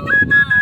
তোমারে দেখলাম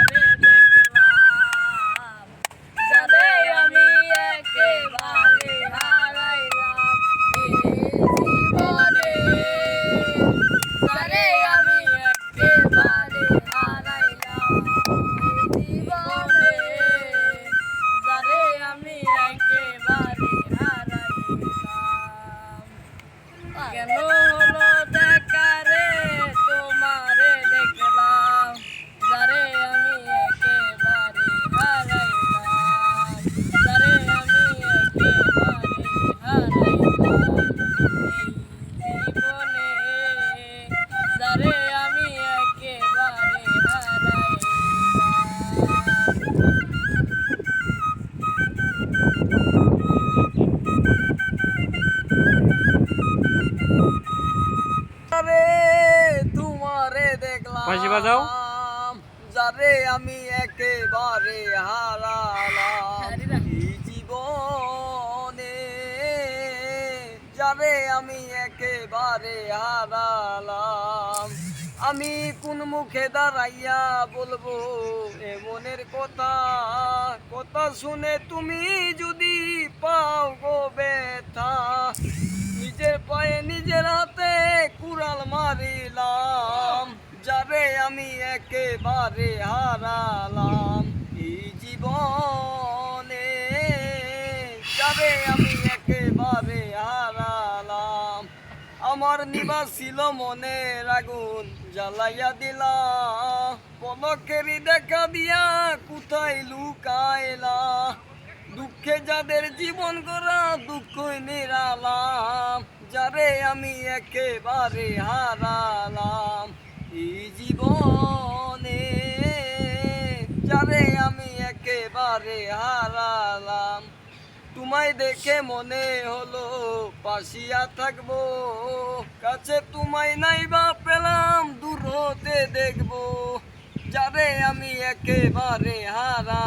দেখলাম। বাঁশি বাজাও। যারে আমি একেবারে হারালাম। এই জীবনে যারে আমি একেবারে হারালাম। আমি কোন মুখে দাঁড়াইয়া বলব এ মনের কথা। কথা শুনে তুমি যদি পাও গো ব্যথা নিজের পায়ে নিজের হাতে কুড়াল মারিলাম। আমি একেবারে হারালাম। এই জীবনে যারে আমি একেবারে হারালাম। আমার নিবাস ছিল মনের আগুন জ্বালাইয়া দিলা পলকেরই দেখা দিয়া কোথায় লুকাইলা? দুঃখে যাদের জীবন করা দুঃখ নিরালাম। যারে আমি একেবারে হারালাম। এই জীবনে যারে আমি একেবারে হারালাম। তোমায় দেখে মনে হলো পাশিয়া থাকব, কাছে তোমায় নাই বা পেলাম, দূর হতে দেখব। যারে আমি একেবারে হারা